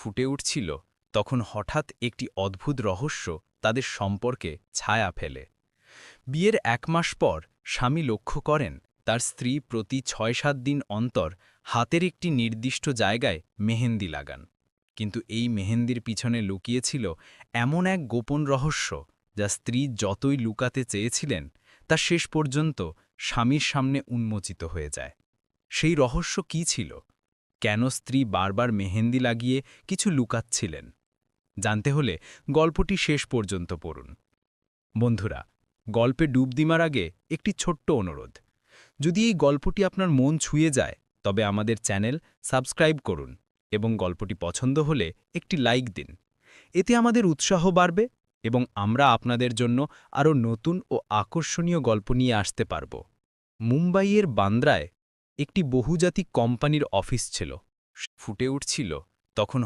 ফুটে উঠছিল, তখন হঠাৎ একটি অদ্ভুত রহস্য তাদের সম্পর্কে ছায়া ফেলে। বিয়ের এক মাস পর স্বামী লক্ষ্য করেন, তার স্ত্রী প্রতি ছয় সাত দিন অন্তর হাতের একটি নির্দিষ্ট জায়গায় মেহেন্দি লাগান। কিন্তু এই মেহেন্দির পিছনে লুকিয়েছিল এমন এক গোপন রহস্য, যা স্ত্রী যতই লুকাতে চেয়েছিলেন, তা শেষ পর্যন্ত স্বামীর সামনে উন্মোচিত হয়ে যায়। সেই রহস্য কি ছিল? কেন স্ত্রী বারবার মেহেন্দি লাগিয়ে কিছু লুকাচ্ছিলেন? জানতে হলে গল্পটি শেষ পর্যন্ত পড়ুন। বন্ধুরা, গল্পে ডুব দিমার আগে একটি ছোট্ট অনুরোধ। যদি এই গল্পটি আপনার মন ছুঁয়ে যায়, তবে আমাদের চ্যানেল সাবস্ক্রাইব করুন এবং গল্পটি পছন্দ হলে একটি লাইক দিন। এতে আমাদের উৎসাহ বাড়বে এবং আমরা আপনাদের জন্য আরও নতুন ও আকর্ষণীয় গল্প নিয়ে আসতে পারব। মুম্বাইয়ের বান্দ্রায় একটি বহুজাতিক কোম্পানির অফিস ছিল। ফুটে উঠছিল তখন